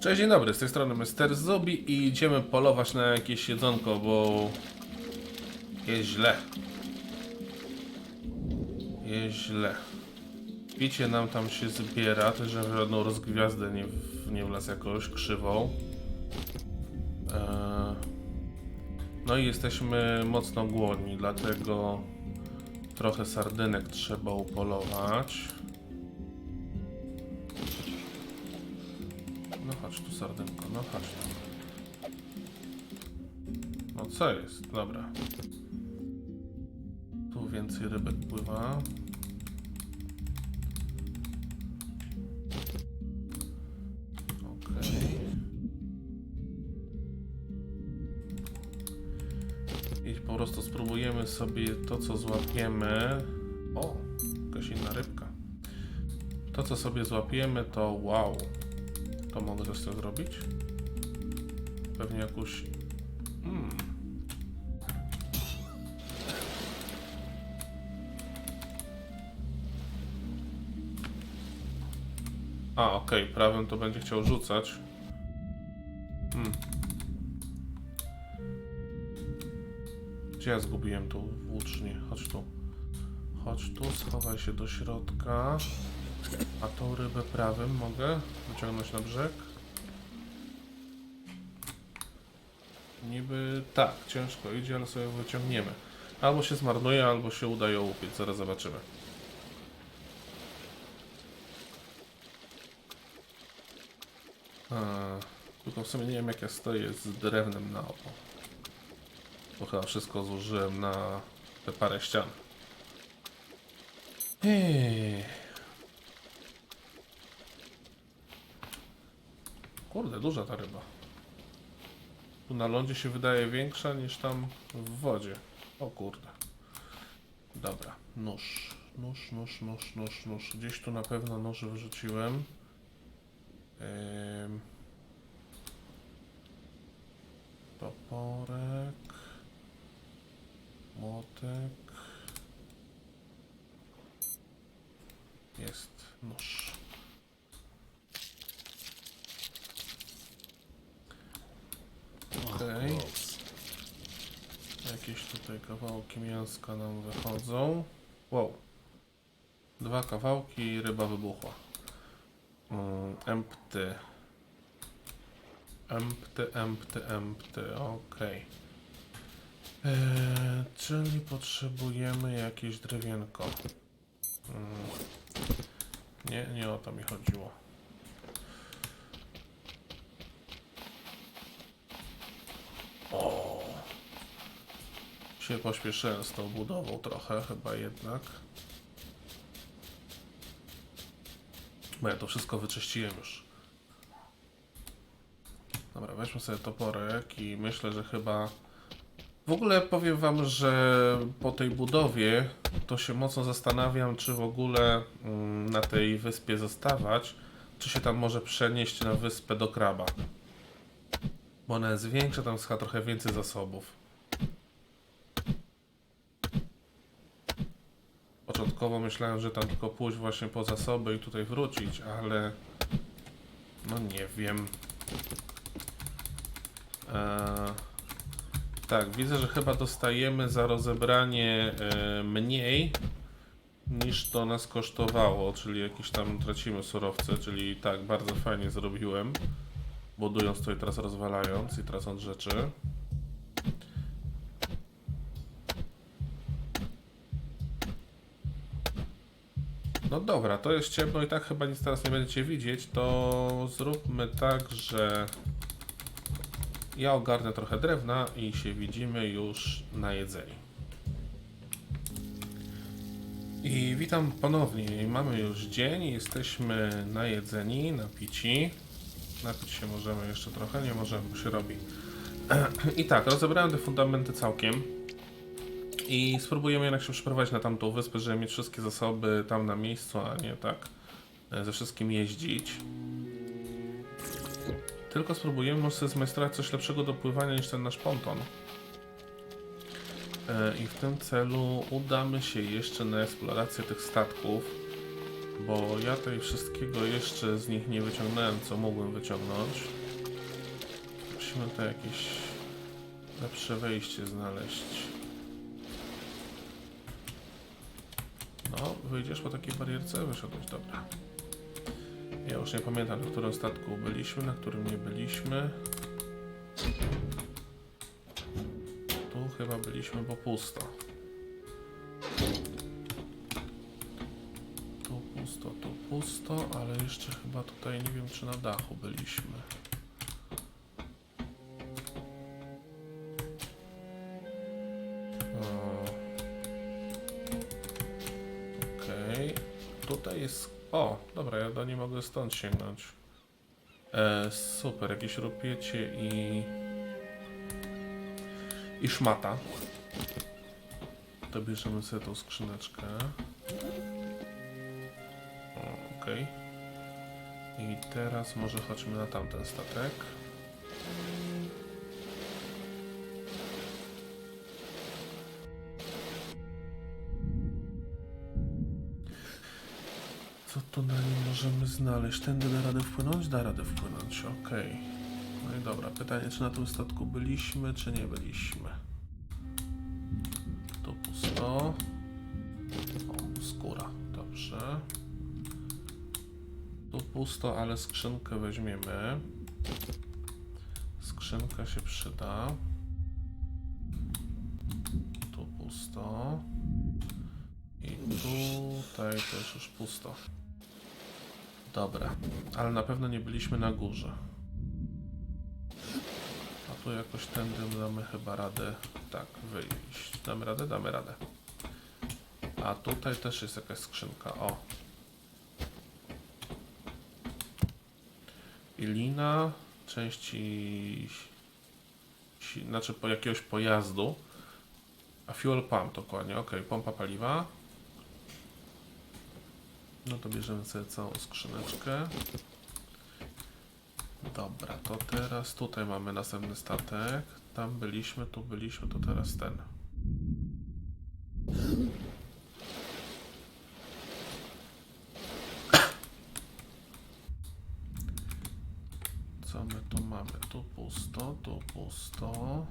Cześć, dzień dobry, z tej strony Mr. Zubi i idziemy polować na jakieś jedzonko, bo jest źle. Jest źle. Picie nam tam się zbiera, też żadną rozgwiazdę nie, w- nie wlazł jakąś krzywą. Eee, no i jesteśmy mocno głodni, dlatego trochę sardynek trzeba upolować. Chodź tu. No co jest? Dobra. Tu więcej rybek pływa. Okej. I po prostu spróbujemy sobie to, co złapiemy. O, jakaś inna rybka. To, co sobie złapiemy, to wow. To mogę też to zrobić? Pewnie jakąś... Hmm. A, okej, prawym to będzie chciał rzucać. Hmm. Gdzie ja zgubiłem tą włócznię? Chodź tu. Chodź tu, schowaj się do środka. A tą rybę prawym mogę wyciągnąć na brzeg? Niby tak, ciężko idzie, ale sobie wyciągniemy. Albo się zmarnuje, albo się uda ją. Zaraz zobaczymy. A, tylko w sumie nie wiem jak ja stoję z drewnem na oko. Bo chyba wszystko zużyłem na te parę ścian. Ej. Kurde, duża ta ryba. Tu na lądzie się wydaje większa niż tam w wodzie. O kurde. Dobra, nóż. Nóż, nóż, nóż, nóż, nóż. Gdzieś tu na pewno nóż wyrzuciłem. Toporek. Młotek. Jest nóż. Okej. Jakieś tutaj kawałki mięska nam wychodzą. Wow. Dwa kawałki i ryba wybuchła. Mm, empty. Empty, empty, empty. Okej. Eee, czyli potrzebujemy jakieś drewienko. Mm. Nie, nie o to mi chodziło. O. Się pośpieszyłem z tą budową trochę, chyba jednak. Bo ja to wszystko wyczyściłem już. Dobra, weźmy sobie toporek i myślę, że chyba... W ogóle powiem wam, że po tej budowie to się mocno zastanawiam, czy w ogóle mm, na tej wyspie zostawać, czy się tam może przenieść na wyspę do kraba. Bo ona jest większa, tam chyba trochę więcej zasobów. Początkowo myślałem, że tam tylko pójść właśnie po zasoby i tutaj wrócić, ale no nie wiem. Eee, tak, widzę, że chyba dostajemy za rozebranie e, mniej niż to nas kosztowało, czyli jakieś tam tracimy surowce, czyli tak, bardzo fajnie zrobiłem, budując to i teraz rozwalając i tracąc rzeczy. No dobra, to jest ciemno i tak chyba nic teraz nie będziecie widzieć, to zróbmy tak, że ja ogarnę trochę drewna i się widzimy już na jedzeniu. I witam ponownie. Mamy już dzień, jesteśmy najedzeni, napici. Napić się możemy jeszcze trochę, nie możemy, bo się robi. I tak, rozebrałem te fundamenty całkiem. I spróbujemy jednak się przeprowadzić na tamtą wyspę, żeby mieć wszystkie zasoby tam na miejscu, a nie tak e, ze wszystkim jeździć. Tylko spróbujemy może sobie zmajstrować coś lepszego do pływania niż ten nasz ponton. E, I w tym celu udamy się jeszcze na eksplorację tych statków. Bo ja tutaj wszystkiego jeszcze z nich nie wyciągnąłem, co mógłbym wyciągnąć. Musimy tu jakieś lepsze wejście znaleźć. No, wyjdziesz po takiej barierce? Wyszedłeś, dobra. Ja już nie pamiętam, na którym statku byliśmy, na którym nie byliśmy. Tu chyba byliśmy, bo pusto. Tu pusto, tu pusto, ale jeszcze chyba tutaj nie wiem, czy na dachu byliśmy. O, dobra, ja do niej mogę stąd sięgnąć. E, super, jakieś rupiecie i. i szmata. To bierzemy sobie tą skrzyneczkę. Okej. I teraz może chodźmy na tamten statek. Co tu na nim możemy znaleźć? Tędy da radę wpłynąć? Da radę wpłynąć, okej. No i dobra, pytanie, czy na tym statku byliśmy, czy nie byliśmy? Tu pusto. O, skóra, dobrze. Tu pusto, ale skrzynkę weźmiemy. Skrzynka się przyda. Tutaj też już pusto. Dobra, ale na pewno nie byliśmy na górze. A tu jakoś tędy damy chyba radę tak wyjść. Damy radę? Damy radę. A tutaj też jest jakaś skrzynka. O. I lina, części, znaczy po jakiegoś pojazdu. A fuel pump dokładnie, ok, pompa paliwa. No to bierzemy sobie całą skrzyneczkę. Dobra, to teraz tutaj mamy następny statek. Tam byliśmy, tu byliśmy, to teraz ten. Co my tu mamy? Tu pusto, tu pusto.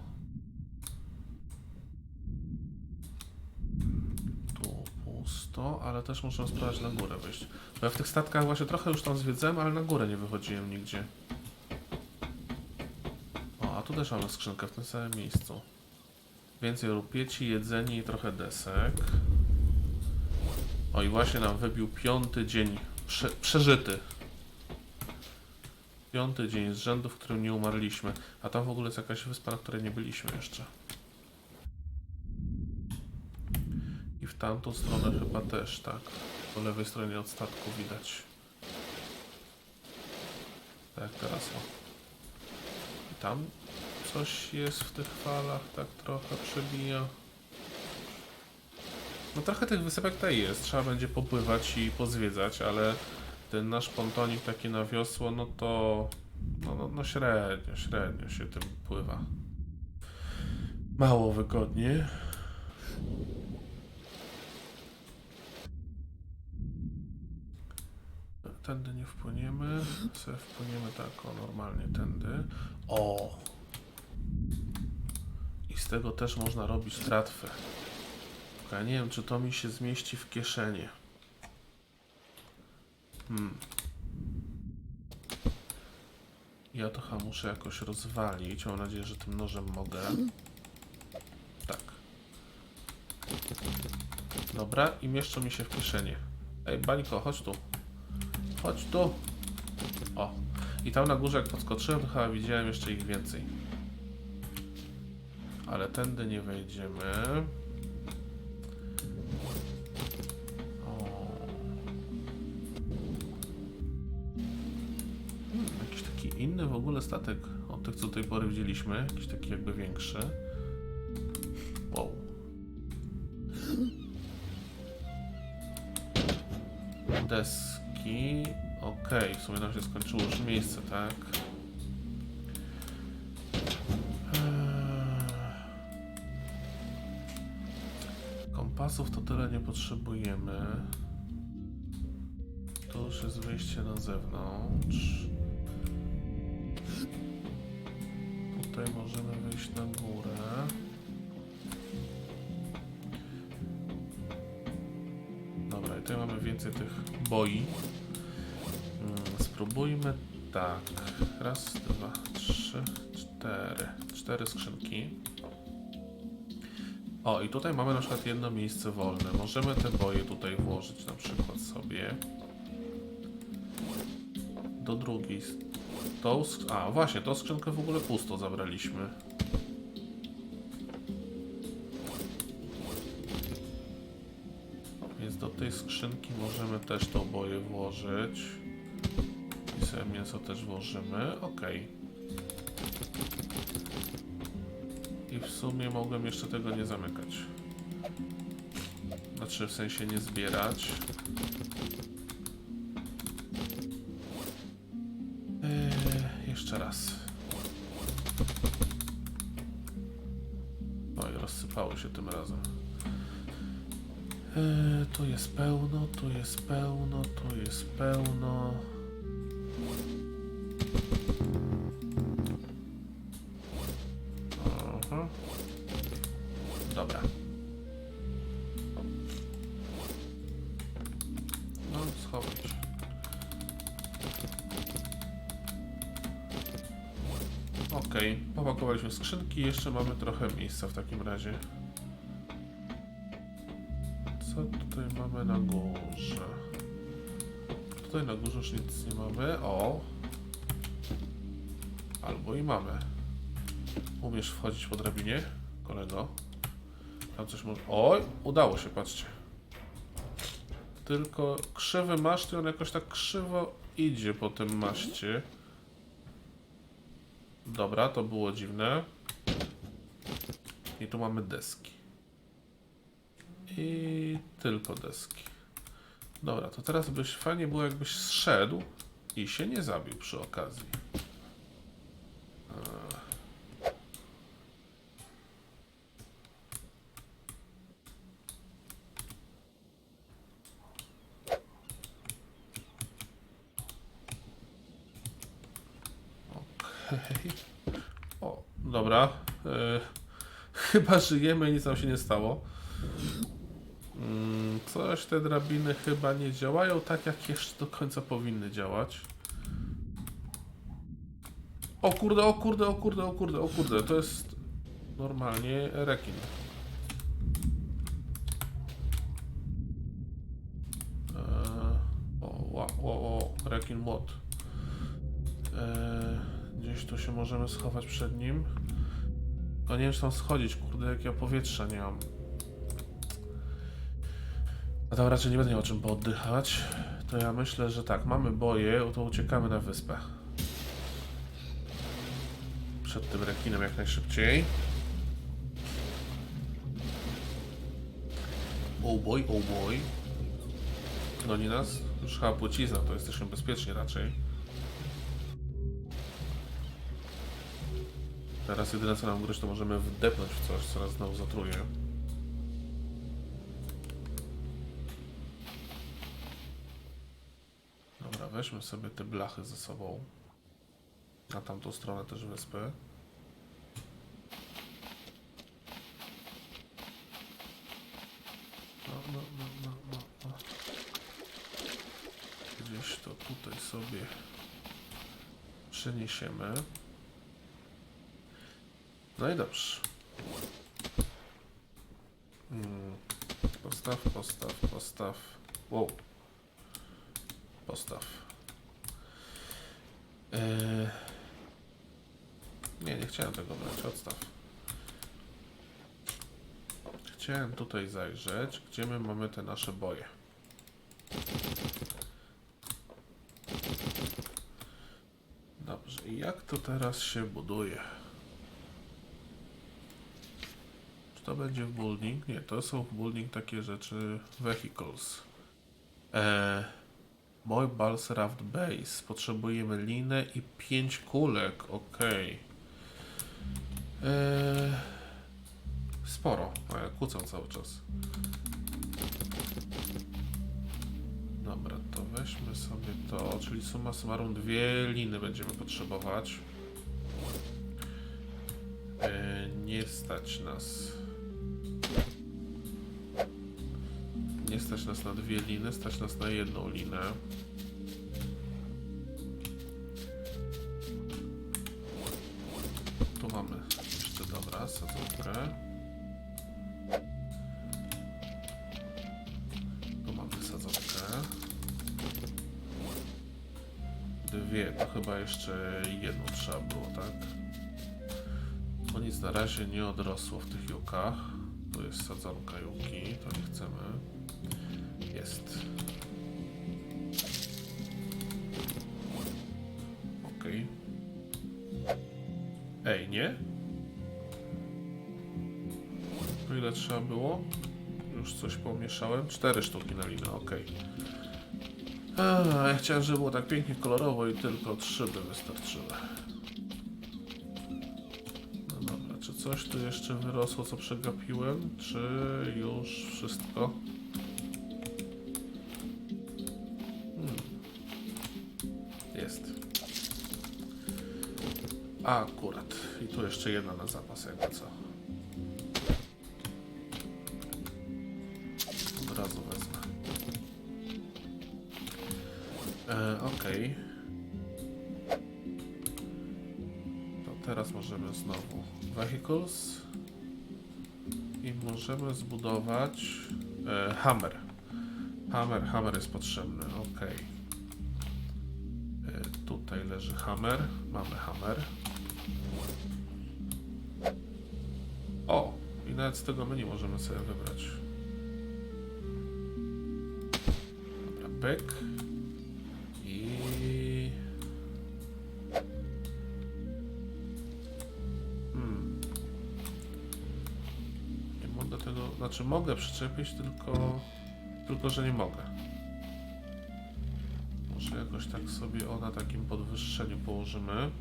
Tu pusto, ale też muszę sprawdzić na górę wyjść. Bo ja w tych statkach właśnie trochę już tam zwiedzałem, ale na górę nie wychodziłem nigdzie. O, a tu też mamy skrzynkę w tym samym miejscu. Więcej rupieci, jedzenie i trochę desek. O i właśnie nam wybił piąty dzień prze przeżyty. Piąty dzień z rzędu, w którym nie umarliśmy. A tam w ogóle jest jakaś wyspa, na której nie byliśmy jeszcze. W tamtą stronę chyba też, tak. Po lewej stronie od statku widać. Tak teraz o. I tam coś jest w tych falach, tak trochę przebija. No trochę tych wysepek tutaj jest, trzeba będzie popływać i pozwiedzać, ale ten nasz pontonik taki na wiosło, no to no, no, no średnio, średnio się tym pływa. Mało wygodnie. Tędy nie wpłyniemy. Sobie wpłyniemy tak o normalnie tędy. O! I z tego też można robić tratwę. Ja nie wiem, czy to mi się zmieści w kieszenie. Hmm. Ja to chyba muszę jakoś rozwalić. Mam nadzieję, że tym nożem mogę. Tak. Dobra, i mieszczą mi się w kieszenie. Ej, Bańko, chodź tu. Chodź tu. O. I tam na górze jak podskoczyłem, to chyba widziałem jeszcze ich więcej. Ale tędy nie wejdziemy. O. Hmm, jakiś taki inny w ogóle statek od tych, co do tej pory widzieliśmy. Jakiś taki jakby większy. Wow. Deski. Okej, w sumie nam się skończyło już miejsce, tak? Eee. Kompasów to tyle nie potrzebujemy. już jest wyjście na zewnątrz. Tutaj możemy wyjść na górę. Dobra, i tutaj mamy więcej tych boi. Spróbujmy tak. Raz, dwa, trzy, cztery. Cztery skrzynki. O, i tutaj mamy na przykład jedno miejsce wolne. Możemy te boje tutaj włożyć na przykład sobie. Do drugiej. Tą A, właśnie, tą skrzynkę w ogóle pusto zabraliśmy. Więc do tej skrzynki możemy też tą boję włożyć. I sobie mięso też włożymy. Ok. I w sumie mogłem jeszcze tego nie zamykać. Znaczy w sensie nie zbierać. Eee, jeszcze raz. Oj, rozsypały się tym razem. Eee, tu jest pełno, tu jest pełno, tu jest pełno. Schować. Okej, popakowaliśmy skrzynki, jeszcze mamy trochę miejsca w takim razie. Co tutaj mamy na górze? Tutaj na górze już nic nie mamy. O! Albo i mamy. Umiesz wchodzić po drabinie, kolego? Tam coś może... Oj! Udało się, patrzcie. Tylko krzywy maszt i on jakoś tak krzywo idzie po tym maszcie. Dobra, to było dziwne. I tu mamy deski. I tylko deski. Dobra, to teraz byś fajnie było jakbyś zszedł i się nie zabił przy okazji. Okej. O, dobra. E, chyba żyjemy i nic nam się nie stało. Mm, coś te drabiny chyba nie działają tak, jak jeszcze do końca powinny działać. O kurde, o kurde, o kurde, o kurde, o kurde, to jest normalnie rekin. Eee, o, o, o, o, rekin młot. Eee, gdzieś tu się schować przed nim. No nie wiem, czy tam schodzić, kurde, jak ja powietrza nie mam. A tam raczej nie będę miał czym pooddychać. To ja myślę, że tak, mamy boje, to uciekamy na wyspę. Przed tym rekinem jak najszybciej. Oh boy, oh boy. Goni nas? Już chyba płcizna, to jesteśmy bezpieczni raczej. Teraz jedyne co nam grozi, to możemy wdepnąć w coś, co nas znowu zatruje. Dobra, weźmy sobie te blachy ze sobą. Na tamtą stronę też wyspy. No, no, no, no, no. Gdzieś to tutaj sobie przeniesiemy. No i dobrze. Mm. Postaw, postaw, postaw. Wow. Postaw. Eee... Nie, nie chciałem tego brać. Odstaw. Chciałem tutaj zajrzeć, gdzie my mamy te nasze boje. Dobrze, i jak to teraz się buduje? Czy to będzie w building? Nie, to są w building takie rzeczy vehicles. Eee, Balls Raft Base. Potrzebujemy linę i 5 kulek. Ok. Eee, sporo. A ja kłócę cały czas. Dobra, to weź Weźmy sobie to, czyli summa summarum dwie liny będziemy potrzebować. E, nie stać nas. Nie stać nas na dwie liny, stać nas na jedną linę. Tu mamy jeszcze dobra sadzonkę. Tu mamy sadzonkę. Dwie, to chyba jeszcze jedną trzeba było, tak? Bo nic na razie nie odrosło w tych jukach. Tu jest sadzonka juki, to nie chcemy. Jest. Okej. Ej, nie? Ile trzeba było? Już coś pomieszałem. Cztery sztuki na linę, okej. A, ja chciałem, żeby było tak pięknie kolorowo i tylko trzy by wystarczyły. No coś tu jeszcze wyrosło, co przegapiłem? Czy już wszystko? A, akurat. I tu jeszcze jedna na zapas, jakby co. Od razu wezmę. E, Okej. To teraz możemy znowu vehicles i możemy zbudować e, hammer. Hammer, hammer jest potrzebny, okej. E, Tutaj leży hammer, mamy hammer. Nawet z tego menu możemy sobie wybrać. Dobra, pyk. I... Hmm. Nie mogę tego... Znaczy mogę przyczepić, tylko... Tylko, że nie mogę. Może jakoś tak sobie o na takim podwyższeniu położymy.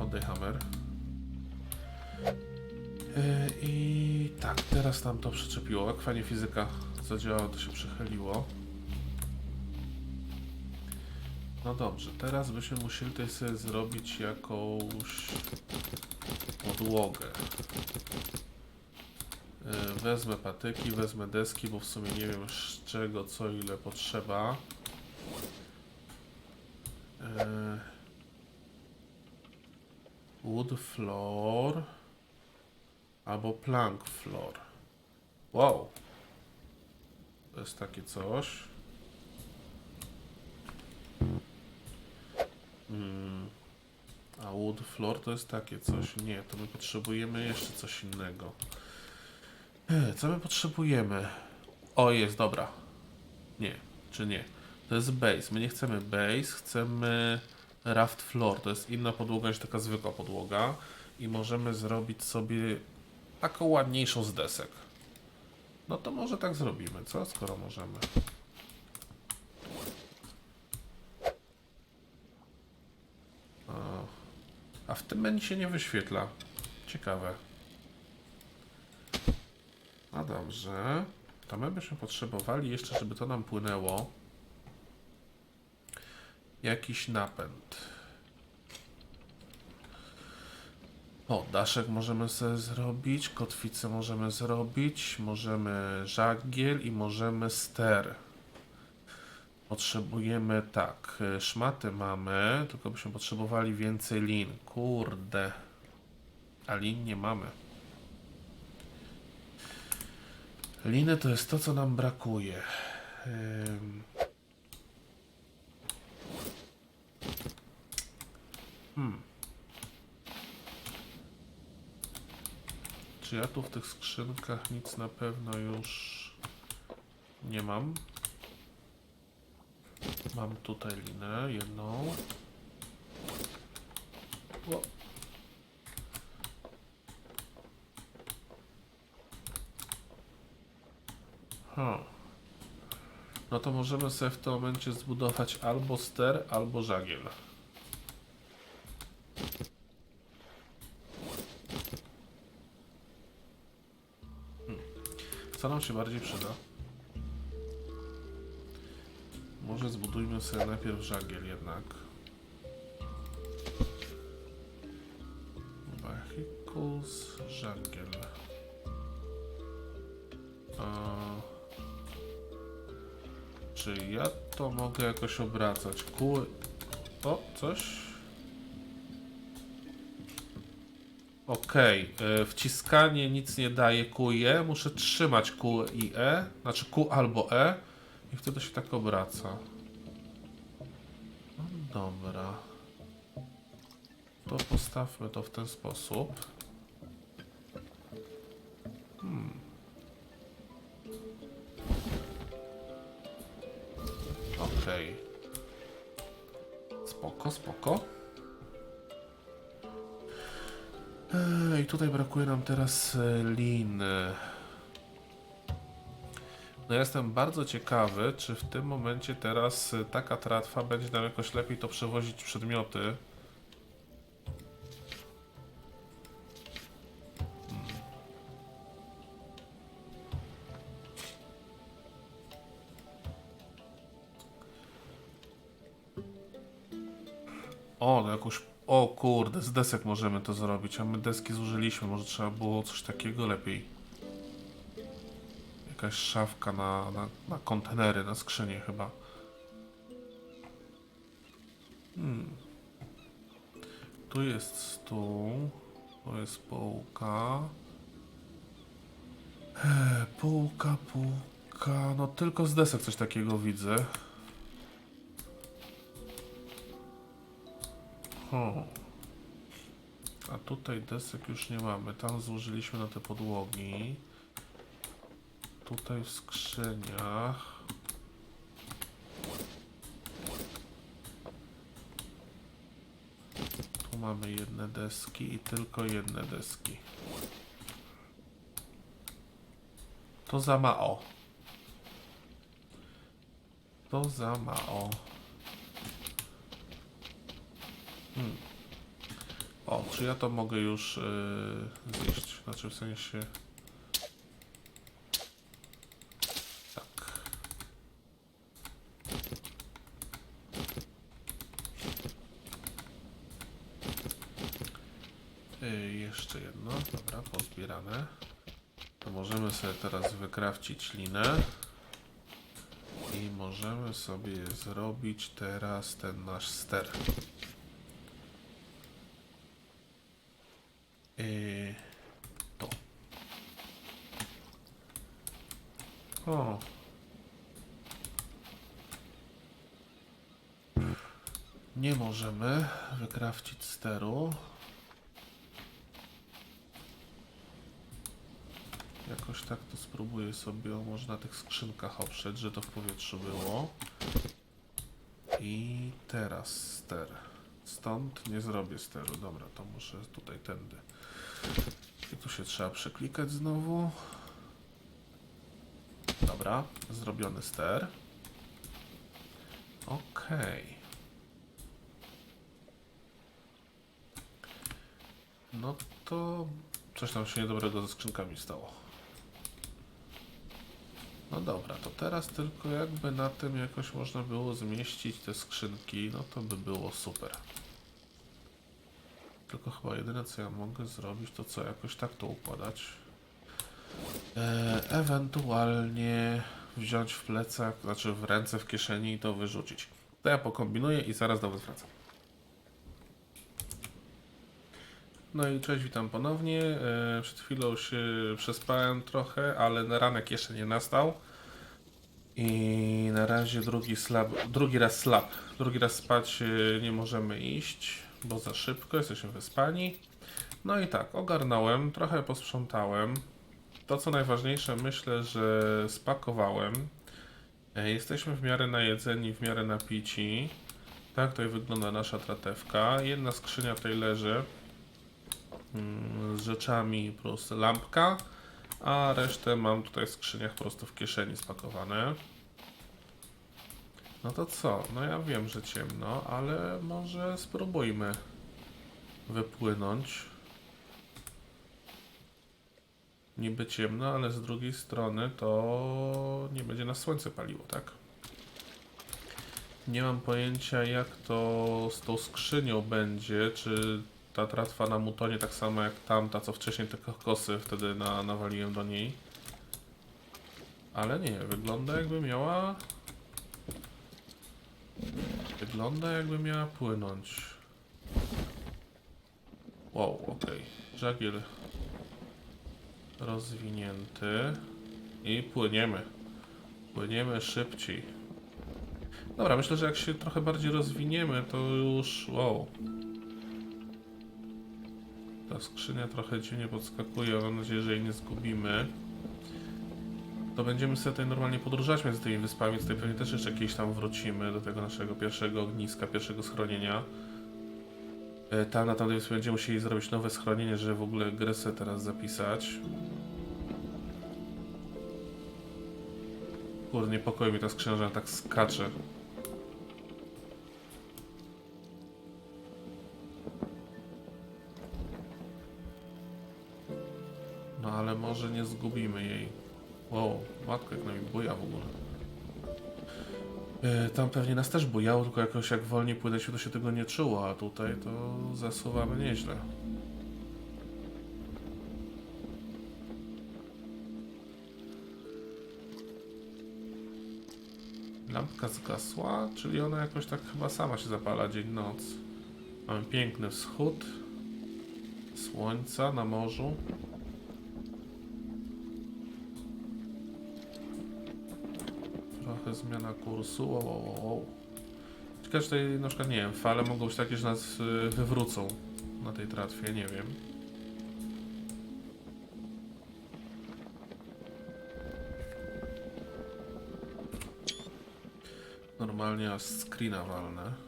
Oddaj hammer. Yy, I tak, teraz nam to przyczepiło. Jak fajnie fizyka zadziałała, to się przychyliło. No dobrze, teraz byśmy musieli tutaj sobie zrobić jakąś podłogę. Yy, Wezmę patyki, wezmę deski, bo w sumie nie wiem z czego, co, ile potrzeba. Yy, Wood floor albo plank floor. Wow. To jest takie coś. Mm. A wood floor to jest takie coś. Nie, to my potrzebujemy jeszcze coś innego. Co my potrzebujemy? O, jest, dobra. Nie, czy nie? To jest base. My nie chcemy base, chcemy raft floor. To jest inna podłoga niż taka zwykła podłoga. I możemy zrobić sobie taką ładniejszą z desek. No to może tak zrobimy, co? Skoro możemy. A w tym menu się nie wyświetla. Ciekawe. No dobrze. To my byśmy potrzebowali jeszcze, żeby to nam płynęło. Jakiś napęd. O, daszek możemy sobie zrobić, kotwicę możemy zrobić, możemy żagiel i możemy ster. Potrzebujemy tak, szmaty mamy, tylko byśmy potrzebowali więcej lin. Kurde. A lin nie mamy. Liny to jest to, co nam brakuje. Hmm. Czy ja tu w tych skrzynkach nic na pewno już nie mam? Mam tutaj linę jedną. O. Ha. No to możemy sobie w tym momencie zbudować albo ster, albo żagiel. Się bardziej przyda? Może zbudujmy sobie najpierw żagiel jednak. Vehicles, żagiel. A... Czy ja to mogę jakoś obracać? Kół... O, coś? Okej, e, wciskanie nic nie daje Q i E, muszę trzymać Q i E, znaczy Q albo E i wtedy się tak obraca. No dobra. To postawmy to w ten sposób. Brakuje nam teraz e, liny. No ja jestem bardzo ciekawy, czy w tym momencie teraz e, taka tratwa będzie nam jakoś lepiej to przewozić przedmioty. Hmm. O, no jakoś. O kurde, z desek możemy to zrobić, a my deski zużyliśmy. Może trzeba było coś takiego lepiej. Jakaś szafka na, na, na kontenery, na skrzynie chyba. Hmm. Tu jest stół. Tu jest półka. Eee, półka, półka. No tylko z desek coś takiego widzę. A tutaj desek już nie mamy. Tam złożyliśmy na te podłogi. Tutaj w skrzyniach. Tu mamy jedne deski i tylko jedne deski. To za mało. To za mało. O, czy ja to mogę już yy, zjeść? Znaczy w sensie... Tak. Yy, jeszcze jedno, dobra, pozbierane. To możemy sobie teraz wykrawcić linę. I możemy sobie zrobić teraz ten nasz ster. Yy, to. O. Nie możemy wykrawcić steru. Jakoś tak to spróbuję sobie, może na tych skrzynkach oprzeć, że to w powietrzu było. I teraz ster. Stąd nie zrobię steru. Dobra, to muszę tutaj tędy. Tu się trzeba przeklikać znowu. Dobra, zrobiony ster. Okej. No to coś tam się niedobrego ze skrzynkami stało. No dobra, to teraz tylko jakby na tym jakoś można było zmieścić te skrzynki, no to by było super. Tylko chyba jedyne co ja mogę zrobić, to co jakoś tak to układać. E, ewentualnie wziąć w plecach, znaczy w ręce, w kieszeni i to wyrzucić. To ja pokombinuję i zaraz do was wracam. No i cześć, witam ponownie. E, przed chwilą się przespałem trochę, ale na ranek jeszcze nie nastał. I na razie drugi slab, drugi raz slab. Drugi raz spać e, nie możemy iść, bo za szybko, jesteśmy wyspani. No i tak, ogarnąłem, trochę posprzątałem. To co najważniejsze, myślę, że spakowałem. E, Jesteśmy w miarę najedzeni, w miarę napici. Tak tutaj wygląda nasza tratewka. Jedna skrzynia tutaj leży mm, z rzeczami prostu lampka, a resztę mam tutaj w skrzyniach po prostu w kieszeni spakowane. No to co? No ja wiem, że ciemno, ale może spróbujmy wypłynąć. Niby ciemno, ale z drugiej strony to nie będzie nas słońce paliło, tak? Nie mam pojęcia jak to z tą skrzynią będzie, czy ta tratwa nam utonie tak samo jak tamta, co wcześniej te kokosy wtedy na, nawaliłem do niej. Ale nie, wygląda jakby miała... Wygląda jakby miała płynąć. Wow, okej. Żagiel rozwinięty. I płyniemy. Płyniemy szybciej. Dobra, myślę, że jak się trochę bardziej rozwiniemy, to już... Wow. Ta skrzynia trochę dziwnie podskakuje, mam nadzieję, że jej nie zgubimy. To będziemy sobie tutaj normalnie podróżować między tymi wyspami, tutaj pewnie też jeszcze kiedyś tam wrócimy do tego naszego pierwszego ogniska, pierwszego schronienia. E, Tam na tamtej wyspie będziemy musieli zrobić nowe schronienie, żeby w ogóle grę teraz zapisać. Kurde, niepokoi mnie ta ona tak skacze. No ale może nie zgubimy jej. Wow, matko jak nami buja w ogóle. E, Tam pewnie nas też bujało, tylko jakoś jak wolniej płynęliśmy, to się tego nie czuło, a tutaj to zasuwamy nieźle. Lampka zgasła, czyli ona jakoś tak chyba sama się zapala dzień-noc. Mamy piękny wschód słońca na morzu. Zmiana kursu. Wow, wow, wow. Ciekawe, czy tutaj na przykład, nie wiem, fale mogą być takie, że nas y, wywrócą na tej tratwie, nie wiem. Normalnie aż screena walne.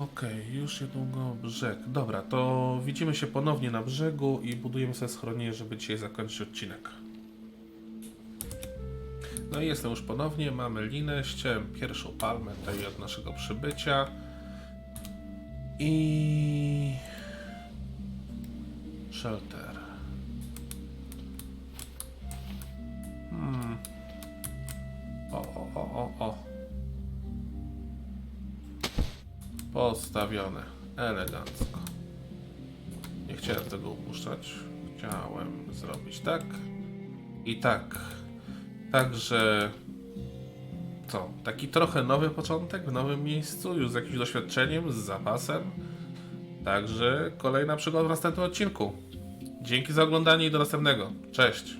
Okej, już niedługo brzeg. Dobra, to widzimy się ponownie na brzegu i budujemy sobie schronienie, żeby dzisiaj zakończyć odcinek. No i jestem już ponownie, mamy linę, ściąłem pierwszą palmę tutaj od naszego przybycia. I... Shelter. Hmm. O, o, o, o, o. Postawione. Elegancko. Nie chciałem tego upuszczać. Chciałem zrobić tak. I tak. Także. Co? Taki trochę nowy początek w nowym miejscu, już z jakimś doświadczeniem, z zapasem. Także kolejna przygoda w następnym odcinku. Dzięki za oglądanie i do następnego. Cześć.